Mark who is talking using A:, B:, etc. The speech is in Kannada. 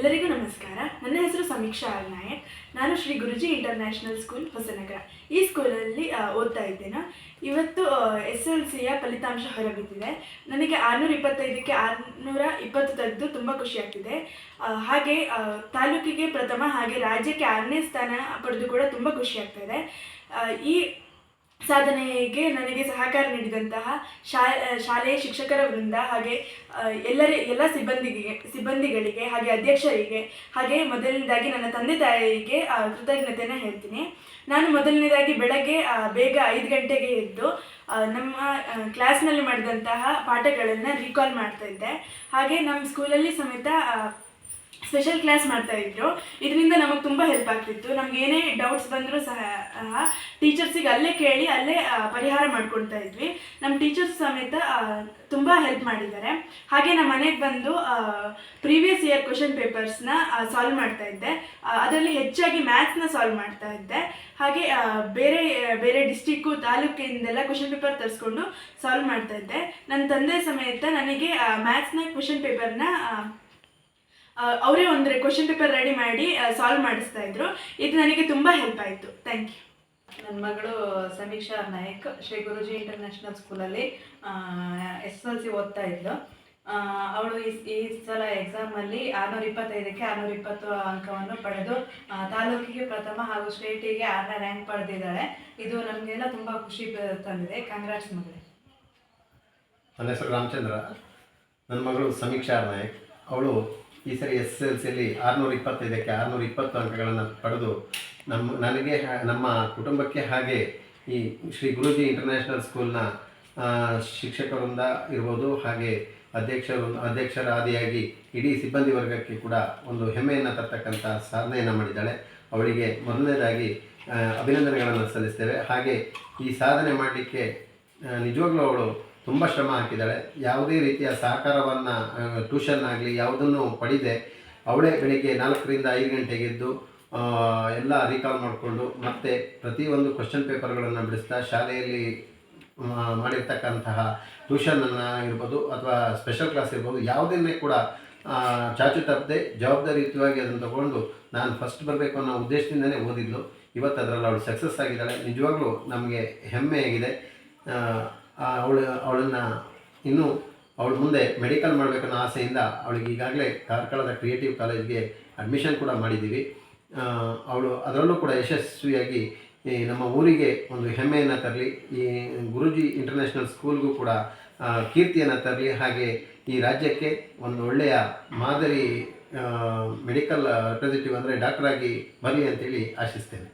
A: ಎಲ್ಲರಿಗೂ ನಮಸ್ಕಾರ. ನನ್ನ ಹೆಸರು ಸಮೀಕ್ಷಾ ನಾಯಕ್. ನಾನು ಶ್ರೀ ಗುರುಜಿ ಇಂಟರ್ನ್ಯಾಷನಲ್ ಸ್ಕೂಲ್ ಹೊಸನಗರ. ಈ ಸ್ಕೂಲಲ್ಲಿ ಓದ್ತಾ ಇದ್ದೇನೆ. ಇವತ್ತು ಎಸ್ ಎಲ್ ಸಿಯ ಫಲಿತಾಂಶ ಹೊರಬಿದ್ದಿದೆ. ನನಗೆ ಆರುನೂರ ಇಪ್ಪತ್ತೈದಕ್ಕೆ ಆರುನೂರ ಇಪ್ಪತ್ತು ತೆಗೆದು ತುಂಬ ಖುಷಿಯಾಗ್ತಿದೆ ಹಾಗೆ ತಾಲೂಕಿಗೆ ಪ್ರಥಮ ಹಾಗೆ ರಾಜ್ಯಕ್ಕೆ ಆರನೇ ಸ್ಥಾನ ಪಡೆದು ಕೂಡ ತುಂಬ ಖುಷಿಯಾಗ್ತಾ ಇದೆ. ಈ ಸಾಧನೆಗೆ ನನಗೆ ಸಹಕಾರ ನೀಡಿದಂತಹ ಶಾ ಶಾಲೆಯ ಶಿಕ್ಷಕರ ವೃಂದ ಹಾಗೆ ಎಲ್ಲರ, ಎಲ್ಲ ಸಿಬ್ಬಂದಿಗೆ, ಸಿಬ್ಬಂದಿಗಳಿಗೆ ಹಾಗೆ ಅಧ್ಯಕ್ಷರಿಗೆ ಹಾಗೆ ಮೊದಲನೇದಾಗಿ ನನ್ನ ತಂದೆ ತಾಯಿಗೆ ಕೃತಜ್ಞತೆಯನ್ನು ಹೇಳ್ತೀನಿ. ನಾನು ಮೊದಲನೇದಾಗಿ ಬೆಳಗ್ಗೆ ಬೇಗ ಐದು ಗಂಟೆಗೆ ಎದ್ದು ನಮ್ಮ ಕ್ಲಾಸ್ನಲ್ಲಿ ಮಾಡಿದಂತಹ ಪಾಠಗಳನ್ನು ರೀಕಾಲ್ ಮಾಡ್ತಾ ಇದ್ದೆ. ಹಾಗೆ ನಮ್ಮ ಸ್ಕೂಲಲ್ಲಿ ಸಮೇತ ಸ್ಪೆಷಲ್ ಕ್ಲಾಸ್ ಮಾಡ್ತಾ ಇದ್ರು. ಇದರಿಂದ ನಮಗೆ ತುಂಬ ಹೆಲ್ಪ್ ಆಗ್ತಿತ್ತು. ನಮ್ಗೆ ಏನೇ ಡೌಟ್ಸ್ ಬಂದರೂ ಸಹ ಟೀಚರ್ಸಿಗೆ ಅಲ್ಲೇ ಕೇಳಿ, ಅಲ್ಲೇ ಪರಿಹಾರ ಮಾಡ್ಕೊಳ್ತಾ ಇದ್ವಿ. ನಮ್ಮ ಟೀಚರ್ಸ್ ಸಮೇತ ತುಂಬ ಹೆಲ್ಪ್ ಮಾಡಿದ್ದಾರೆ. ಹಾಗೆ ನಮ್ಮ ಮನೆಗೆ ಬಂದು ಪ್ರೀವಿಯಸ್ ಇಯರ್ ಕ್ವಶನ್ ಪೇಪರ್ಸ್ನ ಸಾಲ್ವ್ ಮಾಡ್ತಾ ಇದ್ದೆ. ಅದರಲ್ಲಿ ಹೆಚ್ಚಾಗಿ ಮ್ಯಾಥ್ಸ್ನ ಸಾಲ್ವ್ ಮಾಡ್ತಾ ಇದ್ದೆ. ಹಾಗೆ ಬೇರೆ ಬೇರೆ ಡಿಸ್ಟಿಕ್ಕು ತಾಲೂಕಿಂದೆಲ್ಲ ಕ್ವಶನ್ ಪೇಪರ್ ತರಿಸ್ಕೊಂಡು ಸಾಲ್ವ್ ಮಾಡ್ತಾ ಇದ್ದೆ. ನನ್ನ ತಂದೆ ಸಮೇತ ನನಗೆ ಮ್ಯಾಥ್ಸ್ನ ಕ್ವಶನ್ ಪೇಪರ್ನ ಅವರೇ ಒಂದು ಕ್ವಶನ್ ಪೇಪರ್ ರೆಡಿ ಮಾಡಿ ಸಾಲ್ವ್ ಮಾಡಿಸ್ತಾ ಇದ್ರು. ಇದು ನನಗೆ ತುಂಬ ಹೆಲ್ಪ್ ಆಯಿತು. ಥ್ಯಾಂಕ್ ಯು
B: ನನ್ನ ಮಗಳು ಸಮೀಕ್ಷಾ ನಾಯಕ್ ಶ್ರೀ ಗುರುಜಿ ಇಂಟರ್ನ್ಯಾಷನಲ್ ಸ್ಕೂಲಲ್ಲಿ ಎಸ್ ಎಲ್ ಸಿ ಓದ್ತಾ ಇದ್ಲು. ಅವಳು ಈ ಈ ಸಲ ಎಕ್ಸಾಮಲ್ಲಿ ಆರುನೂರ ಇಪ್ಪತ್ತೈದಕ್ಕೆ ಆರುನೂರ ಇಪ್ಪತ್ತು ಅಂಕವನ್ನು ಪಡೆದು ತಾಲೂಕಿಗೆ ಪ್ರಥಮ ಹಾಗೂ ಸ್ಟೇಟಿಗೆ ಆರನೇ ರ್ಯಾಂಕ್ ಪಡೆದಿದ್ದಾಳೆ. ಇದು ನಮಗೆಲ್ಲ ತುಂಬ ಖುಷಿ ತಂದಿದೆ. ಕಂಗ್ರಾಟ್ಸ್ ಮಗಳೇ.
C: ನನ್ನ ಹೆಸರು ರಾಮಚಂದ್ರ. ನನ್ನ ಮಗಳು ಸಮೀಕ್ಷಾ ನಾಯಕ್. ಅವಳು ಈ ಸರಿ ಎಸ್ ಎಲ್ ಸಿಯಲ್ಲಿ ಆರುನೂರ ಇಪ್ಪತ್ತೈದಕ್ಕೆ ಆರುನೂರ ಇಪ್ಪತ್ತು ಅಂಕಗಳನ್ನು ಪಡೆದು ನಮ್ಮ, ನನಗೆ ನಮ್ಮ ಕುಟುಂಬಕ್ಕೆ ಹಾಗೆ ಈ ಶ್ರೀ ಗುರುಜಿ ಇಂಟರ್ನ್ಯಾಷನಲ್ ಸ್ಕೂಲ್ನ ಶಿಕ್ಷಕರಿಂದ ಇರ್ಬೋದು ಹಾಗೆ ಅಧ್ಯಕ್ಷರು ಅಧ್ಯಕ್ಷರ ಆದಿಯಾಗಿ ಇಡೀ ಸಿಬ್ಬಂದಿ ವರ್ಗಕ್ಕೆ ಕೂಡ ಒಂದು ಹೆಮ್ಮೆಯನ್ನು ತರ್ತಕ್ಕಂಥ ಸಾಧನೆಯನ್ನು ಮಾಡಿದ್ದಾಳೆ. ಅವಳಿಗೆ ಮೊದಲನೇದಾಗಿ ಅಭಿನಂದನೆಗಳನ್ನು ಸಲ್ಲಿಸ್ತೇವೆ. ಹಾಗೆ ಈ ಸಾಧನೆ ಮಾಡಲಿಕ್ಕೆ ನಿಜವಾಗ್ಲೂ ಅವಳು ತುಂಬ ಶ್ರಮ ಹಾಕಿದ್ದಾಳೆ. ಯಾವುದೇ ರೀತಿಯ ಸಹಕಾರವನ್ನು ಟ್ಯೂಷನ್ ಆಗಲಿ ಯಾವುದನ್ನು ಪಡಿದೆ, ಅವಳೇ ಬೆಳಿಗ್ಗೆ ನಾಲ್ಕರಿಂದ ಐದು ಗಂಟೆಗೆ ಎದ್ದು ಎಲ್ಲ ರೀಕಾಲ್ ಮಾಡಿಕೊಂಡು ಮತ್ತೆ ಪ್ರತಿಯೊಂದು ಕ್ವಶನ್ ಪೇಪರ್ಗಳನ್ನು ಬಿಡಿಸ್ತಾ, ಶಾಲೆಯಲ್ಲಿ ಮಾಡಿರ್ತಕ್ಕಂತಹ ಟ್ಯೂಷನನ್ನು ಇರ್ಬೋದು ಅಥವಾ ಸ್ಪೆಷಲ್ ಕ್ಲಾಸ್ ಇರ್ಬೋದು, ಯಾವುದನ್ನೇ ಕೂಡ ಚಾಚು ತಪ್ಪದೆ ಜವಾಬ್ದಾರಿಯುತವಾಗಿ ಅದನ್ನು ತಗೊಂಡು ನಾನು ಫಸ್ಟ್ ಬರಬೇಕು ಅನ್ನೋ ಉದ್ದೇಶದಿಂದಲೇ ಓದಿದ್ಲು. ಇವತ್ತು ಅದರಲ್ಲಿ ಅವಳು ಸಕ್ಸಸ್ ಆಗಿದ್ದಾಳೆ. ನಿಜವಾಗ್ಲೂ ನಮಗೆ ಹೆಮ್ಮೆಯಾಗಿದೆ ಅವಳು, ಅವಳನ್ನು ಇನ್ನೂ ಅವಳು ಮುಂದೆ ಮೆಡಿಕಲ್ ಮಾಡಬೇಕನ್ನೋ ಆಸೆಯಿಂದ ಅವಳಿಗೆ ಈಗಾಗಲೇ ಕಾರ್ಕಳದ ಕ್ರಿಯೇಟಿವ್ ಕಾಲೇಜ್ಗೆ ಅಡ್ಮಿಷನ್ ಕೂಡ ಮಾಡಿದ್ದೀವಿ. ಅವಳು ಅದರಲ್ಲೂ ಕೂಡ ಯಶಸ್ವಿಯಾಗಿ ನಮ್ಮ ಊರಿಗೆ ಒಂದು ಹೆಮ್ಮೆಯನ್ನು ತರಲಿ, ಈ ಗುರುಜಿ ಇಂಟರ್ನ್ಯಾಷನಲ್ ಸ್ಕೂಲ್ಗೂ ಕೂಡ ಕೀರ್ತಿಯನ್ನು ತರಲಿ. ಹಾಗೆ ಈ ರಾಜ್ಯಕ್ಕೆ ಒಂದು ಒಳ್ಳೆಯ ಮಾದರಿ ಮೆಡಿಕಲ್ ರೆಪ್ರೆಸೆಂಟೇಟಿವ್ ಅಂದರೆ ಡಾಕ್ಟರಾಗಿ ಬರಲಿ ಅಂತೇಳಿ ಆಶಿಸ್ತೇನೆ.